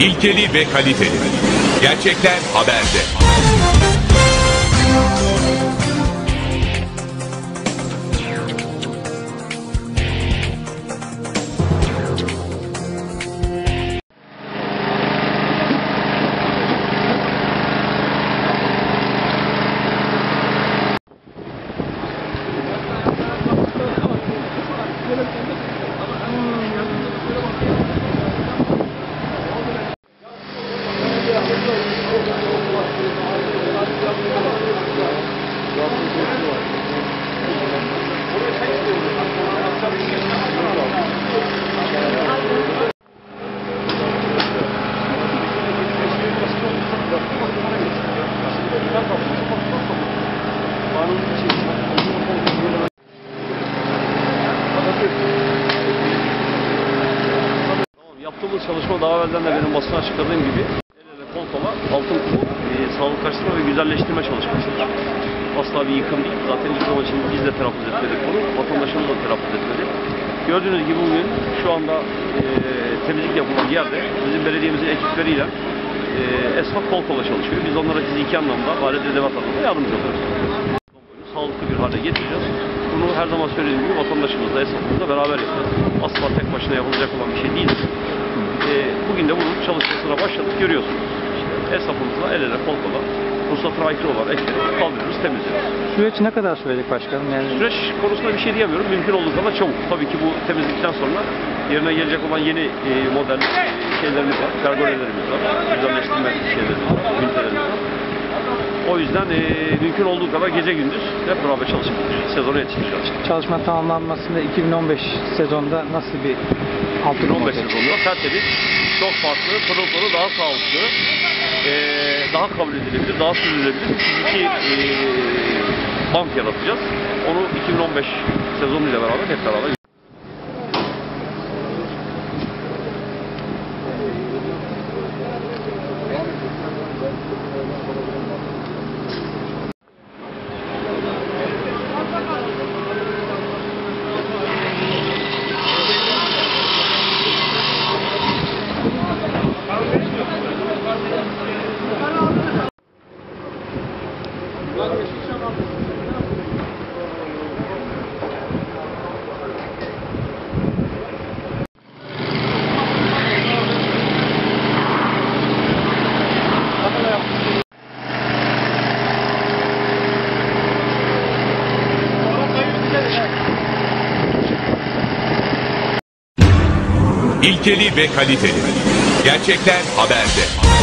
İlkeli ve kaliteli. Gerçekler haberde. Yaptığımız çalışma daha evvelden de benim basına açıkladığım gibi el altın kumu e, sağlıklaştırma ve güzelleştirme çalışmasıdır. Asla bir yıkım değil. Zaten yıkım için biz de telaffuz etmedik bunu. Vatandaşımız da telaffuz etmedi. Gördüğünüz gibi bugün şu anda e, temizlik yapılan yerde bizim belediyemizin ekipleriyle e, esnaf kol kola çalışıyor. Biz onlara fiziki anlamda, alet edevat anlamda yardımcı oluyoruz. Sağlıklı bir hale getireceğiz. Bunu her zaman söylediğim gibi vatandaşımızla, esnafımızla beraber yapacağız. Asla tek başına yapılacak olan bir şey değil. Ee, bugün de bunun çalışmasına başladık, görüyorsunuz. İşte esnafımızla el ele kol kola, ruhsatına aykırı olan ekleri kaldırıyoruz, temizliyoruz. Süreç ne kadar sürecek başkanım? Yani Süreç konusunda bir şey diyemiyorum. Mümkün olduğu kadar çabuk. Tabii ki bu temizlikten sonra yerine gelecek olan yeni e, model e, şeylerimiz var. Pergolelerimiz var. Güzelleştirme şeylerimiz var. Ünitelerimiz var. O yüzden e, mümkün olduğu kadar gece gündüz hep beraber çalışıp sezonu yetiştireceğiz. çalışma tamamlanmasında 2015 sezonda nasıl bir altın 2015 sezonunda tertemiz, çok farklı, pırıl daha sağlıklı, e, daha kabul edilebilir, daha sürdürülebilir. İki e, bank yaratacağız. Onu 2015 sezonuyla beraber hep beraber İlkeli ve kaliteli. Gerçekler haberde.